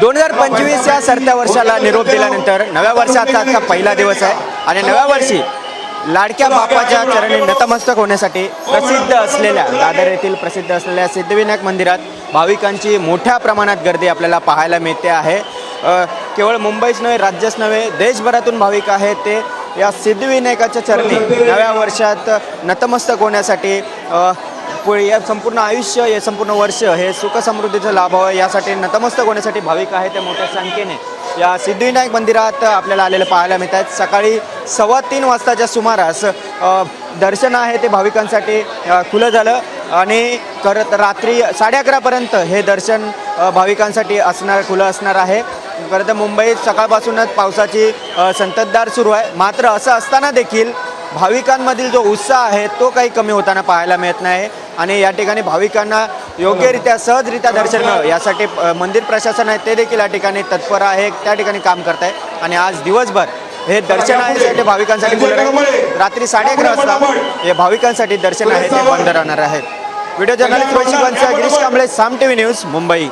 दोन हजार पंचवीस या सरत्या वर्षाला निरोप दिल्यानंतर नव्या वर्षाचा आजचा पहिला दिवस आहे. आणि नव्या वर्षी लाडक्या बापाच्या चरणी नतमस्तक होण्यासाठी प्रसिद्ध असलेल्या दादर येथील प्रसिद्ध असलेल्या सिद्धिविनायक मंदिरात भाविकांची मोठ्या प्रमाणात गर्दी आपल्याला पाहायला मिळते आहे. केवळ मुंबईच नव्हे राज्यच नव्हे देशभरातून भाविक आहेत ते या सिद्धिविनायकाच्या चरणी नव्या वर्षात नतमस्तक होण्यासाठी या संपूर्ण आयुष्य हे संपूर्ण वर्ष हे सुखसमृद्धीचं लाभावं यासाठी नतमस्तक होण्यासाठी भाविक आहे ते मोठ्या संख्येने. या सिद्धिविनायक मंदिरात आपल्याला आलेलं पाहायला मिळत आहेत सकाळी सव्वा तीन वाजताच्या सुमारास दर्शन आहे ते भाविकांसाठी खुलं झालं. आणि करत रात्री साडे अकरापर्यंत हे दर्शन भाविकांसाठी असणार खुलं असणार आहे. खरं तर मुंबईत सकाळपासूनच पावसाची संततधार सुरू आहे. मात्र असं असताना देखील भाविकांमधील जो उत्साह आहे तो काही कमी होताना पाहायला मिळत नाही. आणि या ठिकाणी भाविकांना योग्यरित्या सहजरित्या दर्शन मिळावं. यासाठी मंदिर प्रशासन आहे ते देखील या ठिकाणी तत्पर आहे त्या ठिकाणी काम करत आहे. आणि आज दिवसभर हे दर्शन आहे ते भाविकांसाठी रात्री साडे अकरा वाजता हे भाविकांसाठी दर्शन आहे ते बंद राहणार आहेत. Video journalist Rohit Girish Kamble Saam T V news Mumbai.